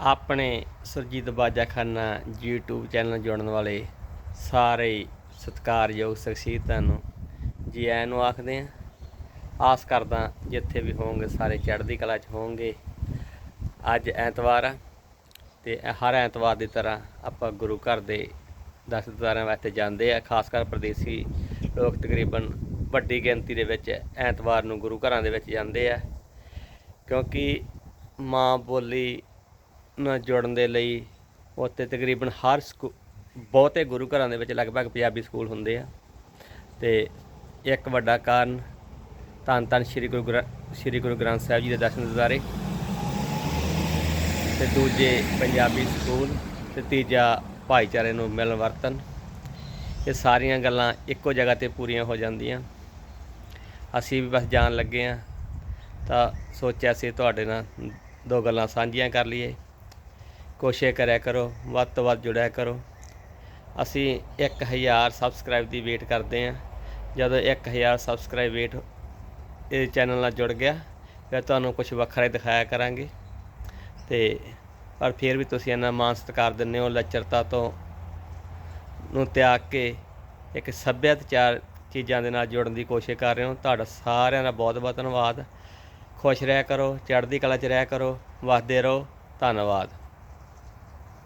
ਆਪਣੇ Surjit Bajakhana YouTube channel ਨਾਲ ਜੁੜਨ ਵਾਲੇ ਸਾਰੇ ਹੀ ਸਤਿਕਾਰਯੋਗ ਸ਼ਖਸੀਅਤਾਂ ਨੂੰ ਜੀ ਆਇਆਂ ਨੂੰ ਆਖਦੇ ਆ। ਆਸ ਕਰਦਾ ਜਿੱਥੇ ਵੀ ਹੋਵੋਗੇ, ਸਾਰੇ ਚੜ੍ਹਦੀ ਕਲਾ 'ਚ ਹੋਵੋਗੇ। ਅੱਜ ਐਤਵਾਰ ਆ ਤੇ ਹਰ ਐਤਵਾਰ ਦੀ ਤਰ੍ਹਾਂ ਆਪਾਂ ਗੁਰੂ ਘਰ ਦੇ ਦਸਤਾਰਾਂ ਵਾਸਤੇ ਜਾਂਦੇ ਆ। ਖਾਸ ਕਰ ਪ੍ਰਦੇਸੀ ਲੋਕ ਤਕਰੀਬਨ ਵੱਡੀ ਗਿਣਤੀ ਦੇ ਵਿੱਚ ਐਤਵਾਰ ਨੂੰ ਗੁਰੂ ਘਰਾਂ ਦੇ ਵਿੱਚ ਜਾਂਦੇ ਆ। ਕਿਉਂਕਿ ਮਾਂ ਬੋਲੀ ਨਾਲ ਜੁੜਨ ਦੇ ਲਈ ਉੱਥੇ ਤਕਰੀਬਨ ਹਰ ਸਕੂ, ਬਹੁਤੇ ਗੁਰੂ ਘਰਾਂ ਦੇ ਵਿੱਚ ਲਗਭਗ ਪੰਜਾਬੀ ਸਕੂਲ ਹੁੰਦੇ ਆ। ਤੇ ਇੱਕ ਵੱਡਾ ਕਾਰਨ ਧੰਨ ਧੰਨ ਸ੍ਰੀ ਗੁਰੂ ਗ੍ਰੰ- ਸ੍ਰੀ ਗੁਰੂ ਗ੍ਰੰਥ ਸਾਹਿਬ ਜੀ ਦੇ ਦਰਸ਼ਨ ਦਿਦਾਰੇ ਤੇ ਦੂਜੇ ਪੰਜਾਬੀ ਸਕੂਲ ਤੇ ਤੀਜਾ ਭਾਈਚਾਰੇ ਨੂੰ ਮਿਲਣ ਵਰਤਨ ਇਹ ਸਾਰੀਆਂ ਗੱਲਾਂ ਇੱਕੋ ਜਗ੍ਹਾ ਤੇ ਪੂਰੀਆਂ ਹੋ ਜਾਂਦੀਆਂ। ਅਸੀਂ ਵੀ ਬਸ ਜਾਣ ਲੱਗੇ ਆ ਤਾਂ ਸੋਚਿਆ ਸੀ ਤੁਹਾਡੇ ਨਾਲ ਦੋ ਗੱਲਾਂ ਸਾਂਝੀਆਂ ਕਰ ਲਈਏ। ਕੋਸ਼ਿਸ਼ ਕਰਿਆ ਕਰੋ, ਵੱਧ ਤੋਂ ਵੱਧ ਜੁੜਿਆ ਕਰੋ। ਅਸੀਂ 1000 ਸਬਸਕ੍ਰਾਈਬ ਦੀ ਵੇਟ ਕਰਦੇ ਆ ਜਦੋਂ 1000 ਸਬਸਕ੍ਰਾਈਬ ਵੇਟ ਇਹ ਚੈਨਲ ਨਾਲ ਜੁੜ ਗਿਆ, ਫਿਰ ਤੁਹਾਨੂੰ ਕੁਝ ਵੱਖਰਾ ਹੀ ਦਿਖਾਇਆ ਕਰਾਂਗੇ। ਤੇ ਪਰ ਫਿਰ ਵੀ ਤੁਸੀਂ ਇਹਨਾਂ ਮਾਨ ਸਤਿਕਾਰ ਦਿੰਦੇ ਹੋ, ਲੱਚਰਤਾ ਤੋਂ ਨੂੰ ਤਿਆਗ ਕੇ ਇੱਕ ਸੱਭਿਆਚਾਰ ਚੀਜ਼ਾਂ ਦੇ ਨਾਲ ਜੁੜਨ ਦੀ ਕੋਸ਼ਿਸ਼ ਕਰ ਰਹੇ ਹੋ। ਤੁਹਾਡਾ ਸਾਰਿਆਂ ਦਾ ਬਹੁਤ ਬਹੁਤ ਧੰਨਵਾਦ। ਖੁਸ਼ ਰਹਿਆ ਕਰੋ, ਚੜ੍ਹਦੀ ਕਲਾ 'ਚ ਰਹਿਆ ਕਰੋ, ਵਸਦੇ ਰਹੋ। ਧੰਨਵਾਦ।